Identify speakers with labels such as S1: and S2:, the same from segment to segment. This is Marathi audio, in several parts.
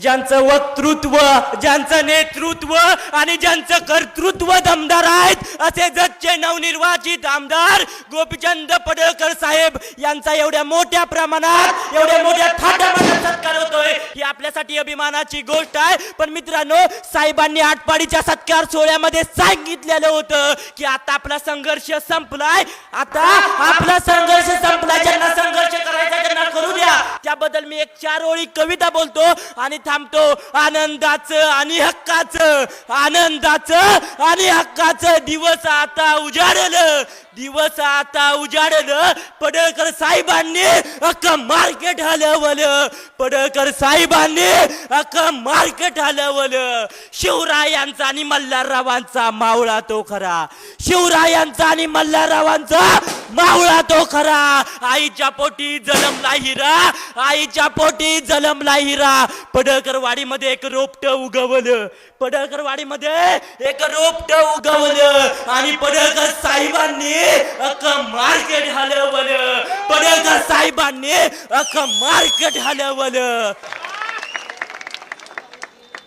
S1: ज्यांचं वक्तृत्व ज्यांचं नेतृत्व आणि ज्यांचं कर्तृत्व दमदार आहेत असे जगचे नवनिर्वाचित आमदार गोपीचंद पडळकर साहेब यांचा एवढ्या मोठ्या प्रमाणात एवढ्या मोठ्या थाटामाटात सत्कार होतोय ही आपल्यासाठी अभिमानाची गोष्ट आहे. पण मित्रांनो साहेबांनी आटपाडीच्या सत्कार सोहळ्यामध्ये सांगितलेलं होतं की आता आपला संघर्ष संपलाय. आता आपला संघर्ष संपलाय ज्यांना संघर्ष करायचा त्यांना करू द्या त्याबद्दल मी एक चार ओळी कविता बोलतो आणि थांबतो. आनंदाचं आणि हक्काचं. आनंदाचं आणि हक्काचं. दिवस आता उजाडल. दिवस आता उजाडल. पडळकर साहेबांनी अख्खा मार्केट हलवलं. पडळकर साहेबांनी अख्खा मार्केट हलवलं. शिवरायांचा आणि मल्हाररावांचा मावळा तो खरा. शिवरायांचा आणि मल्हाररावांचा मावळा तो खरा. आईच्या पोटी जलमला हिरा आईच्या पोटी जलमला हिरा पडळकरवाडीमध्ये एक रोपट उगवलं. पडळकरवाडीमध्ये एक रोपट उगवलं. आणि पडळकर साहेबांनी अख्खं मार्केट हलवलं. पडळकर साहेबांनी अख्खं मार्केट हलवलं.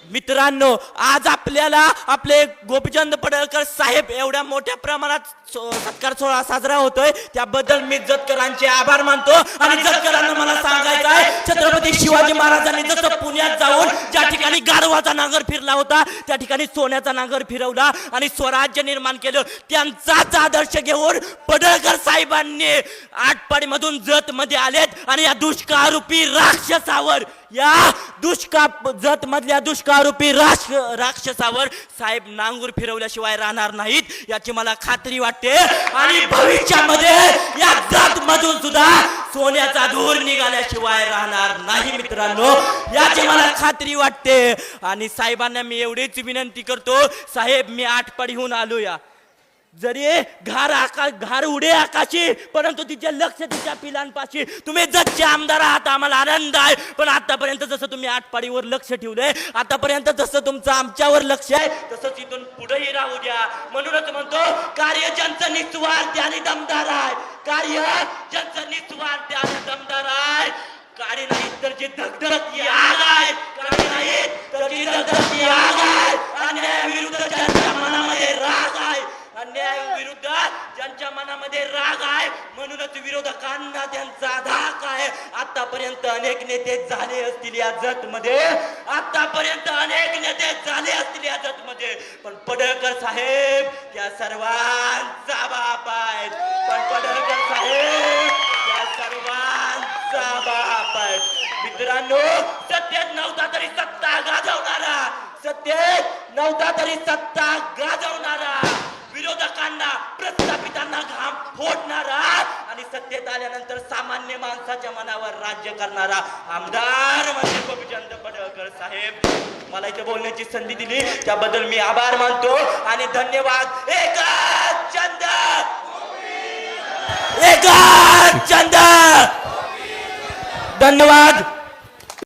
S1: मित्रांनो आज आपल्याला आपले गोपीचंद पडळकर साहेब एवढ्या मोठ्या प्रमाणात सत्कार सोहळा साजरा होतोय. त्याबद्दल मी जतकरांचे आभार मानतो. आणि जतकरांना मला सांगायचं आहे छत्रपती शिवाजी महाराजांनी जसं पुण्यात जाऊन ज्या ठिकाणी गाढवाचा नांगर फिरला होता त्या ठिकाणी सोन्याचा नांगर फिरवला आणि स्वराज्य निर्माण केलं. त्यांचाच आदर्श घेऊन पडळकर साहेबांनी आटपाडीमधून जत मध्ये आलेत आणि या दुष्काळरूपी राक्षसावर या दुष्काळ जत मधल्या दुष्काळरूपी राक्ष राक्षसावर साहेब नांगूर फिरवल्याशिवाय राहणार नाहीत याची मला खात्री वाटते. आणि भविष्यामध्ये या जत मधून सुद्धा सोन्याचा धूर निघाल्याशिवाय राहणार नाही मित्रांनो याची मला खात्री वाटते. आणि साहेबांना मी एवढीच विनंती करतो साहेब मी आठपाडीहून आलो या जरी घार आकाश घार उडे आकाशी परंतु तिचे लक्ष तिच्या पिलांपाशी. तुम्ही जगचे आमदार आहात आम्हाला आनंद आहे. पण आतापर्यंत जसं तुम्ही आटपाडीवर लक्ष ठेवलंय आतापर्यंत जसं तुमचं आमच्यावर लक्ष आहे तसंच इथून पुढेही राहू द्या. म्हणूनच म्हणतो कार्य ज्यांचं निस्वार्थ आणि दमदार आहे. कार्य ज्यांचं निस्वार्थ आणि दमदार आहे. गाडी नाही तर जी धगधगती आला आहे काळी नाही तर जी धगधगती आग आहे अन्यायाविरुद्ध ज्यांच्या मनामध्ये राग आहे अन्याय विरुद्ध ज्यांच्या मनामध्ये राग आहे म्हणूनच विरोधकांना त्यांचा धाक आहे. आतापर्यंत अनेक नेते झाले असतील या जत मध्ये आतापर्यंत अनेक नेते झाले असतील या जत मध्ये पण पडळकर साहेब त्या सर्वांचा बाप आहेत. पण पडळकर साहेब त्या सर्वांचा बाप आहेत. मित्रांनो सत्तेत नव्हता तरी सत्ता गाजवणारा. सत्तेत नव्हता तरी सत्ता गाजवणारा. विरोधकांना प्रस्थापितांना घाम फोडणारा आणि सत्तेत आल्यानंतर सामान्य माणसाच्या मनावर राज्य करणारा आमदार म्हणजे गोपीचंद पडळकर साहेब. मला इथे बोलण्याची संधी दिली त्याबद्दल मी आभार मानतो आणि धन्यवाद. एकच चंद एकच चंद धन्यवाद.